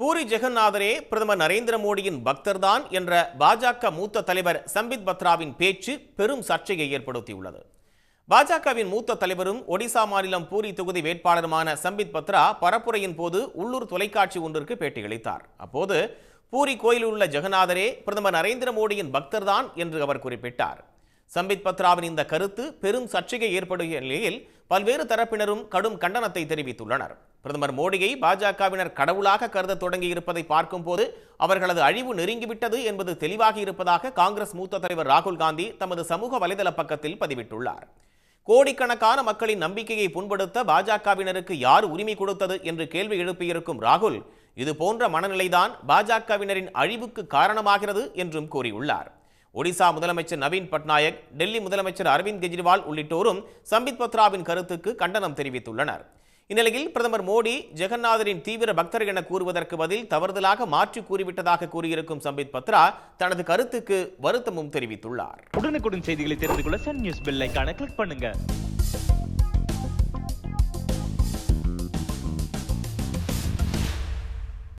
பூரி ஜெகநாதரே பிரதமர் நரேந்திர மோடியின் பக்தர்தான் என்ற பாஜக மூத்த தலைவர் சம்பித் பத்ராவின் பேச்சு பெரும் சர்ச்சையை ஏற்படுத்தியுள்ளது. பாஜகவின் மூத்த தலைவரும் ஒடிசா மாநிலம் பூரி தொகுதி வேட்பாளருமான சம்பித் பத்ரா பரப்புரையின் போது உள்ளூர் தொலைக்காட்சி ஒன்றிற்கு பேட்டியளித்தார். அப்போது பூரி கோயிலில் உள்ள ஜெகநாதரே பிரதமர் நரேந்திர மோடியின் பக்தர்தான் என்று அவர் குறிப்பிட்டார். சம்பித் பத்ராவின் இந்த கருத்து பெரும் சர்ச்சையை ஏற்படுகிய நிலையில் பல்வேறு தரப்பினரும் கடும் கண்டனத்தை தெரிவித்துள்ளனர். பிரதமர் மோடியை பாஜகவினர் கடவுளாக கருத தொடங்கியிருப்பதை பார்க்கும்போது அவர்களது அழிவு நெருங்கிவிட்டது என்பது தெளிவாகி இருப்பதாக காங்கிரஸ் மூத்த தலைவர் ராகுல் காந்தி தமது சமூக வலைதள பக்கத்தில் பதிவிட்டுள்ளார். கோடிக்கணக்கான மக்களின் நம்பிக்கையை புண்படுத்த பாஜகவினருக்கு யார் உரிமை கொடுத்தது என்று கேள்வி எழுப்பியிருக்கும் ராகுல் இது போன்ற மனநிலைதான் பாஜகவினரின் அழிவுக்கு காரணமாகிறது என்றும் கூறியுள்ளார். ஒடிசா முதலமைச்சர் நவீன் பட்நாயக் டெல்லி முதலமைச்சர் அரவிந்த் கெஜ்ரிவால் உள்ளிட்டோரும் சம்பித் பத்ராவின் கருத்துக்கு கண்டனம் தெரிவித்துள்ளனர். இந்நிலையில் பிரதமர் மோடி ஜெகநாதரின் தீவிர பக்தர் என கூறுவதற்கு பதில் தவறுதலாக மாற்றி கூறிவிட்டதாக கூறியிருக்கும் சம்பித் பத்ரா தனது கருத்துக்கு வருத்தமும் தெரிவித்துள்ளார். உடனுக்குடன் செய்திகளை தெரிந்து கொள்ள சன் நியூஸ் பெல் கிளிக் பண்ணுங்க.